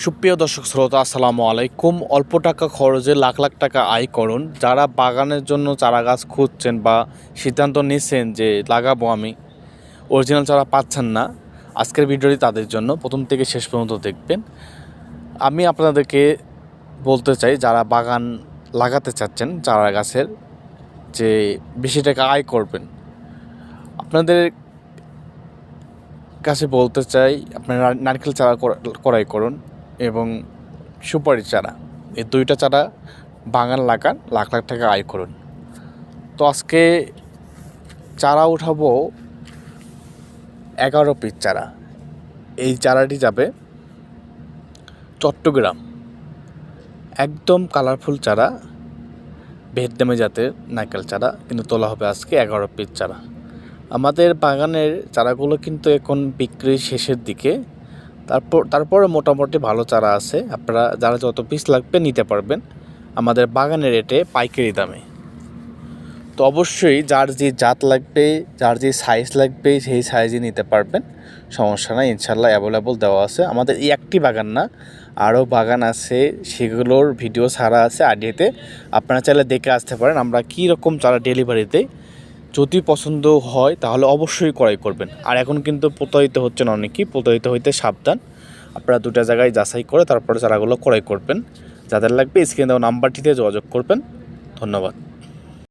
সুপ্রিয় দর্শক শ্রোতা, আসসালামু আলাইকুম। অল্প টাকা খরচে লাখ লাখ টাকা আয় করুন। যারা বাগানের জন্য চারা গাছ খুঁজছেন বা সিদ্ধান্ত নিচ্ছেন যে লাগাবো আমি, অরিজিনাল চারা পাচ্ছেন না, আজকের ভিডিওটি তাদের জন্য। প্রথম থেকে শেষ পর্যন্ত দেখবেন। আমি আপনাদেরকে বলতে চাই, যারা বাগান লাগাতে চাচ্ছেন চারা গাছের যে বেশি টাকা আয় করবেন। আপনাদের কাছে বলতে চাই, আপনারা নারকেল চারা করা- করাই করুন। এবং সুপারি চারা। এই দুইটা চারা বাগান লাগান, লাখ লাখ টাকা আয় করুন। তো আজকে চারা উঠাবো এগারো পিস চারা। এই চারাটি যাবে চট্টগ্রাম। একদম কালারফুল চারা ভিয়েতনামে জাতের নারকেল চারা, কিন্তু তোলা হবে আজকে এগারো পিস চারা। আমাদের বাগানের চারাগুলো কিন্তু এখন বিক্রি শেষের দিকে। তারপর তারপরে মোটামুটি ভালো চারা আছে। আপনারা যারা যত পিস লাগবে নিতে পারবেন। আমাদের বাগানের রেটে পাইকারি দামে। তো অবশ্যই যার যে জাত লাগবে, যার যে সাইজ লাগবে, সেই সাইজে নিতে পারবেন। সমস্যা নাই ইনশাল্লাহ অ্যাভেলেবল দেওয়া আছে। আমাদের এই একটি বাগান না, আরও বাগান আছে। সেগুলোর ভিডিও ছাড়া আছে আডিতে আপনারা চাইলে দেখে আসতে পারেন আমরা কী রকম চারা ডেলিভারিতে যদি পছন্দ হয় তাহলে অবশ্যই ক্রয় করবেন। আর এখন কিন্তু প্রতারিত হচ্ছেন অনেকেই, প্রতারিত হইতে সাবধান। আপনারা দুটা জায়গায় যাচাই করে তারপরে চারাগুলো ক্রয় করবেন, যাদের লাগবে স্ক্রিনে দেওয়া নাম্বারটিতে যোগাযোগ করবেন। ধন্যবাদ।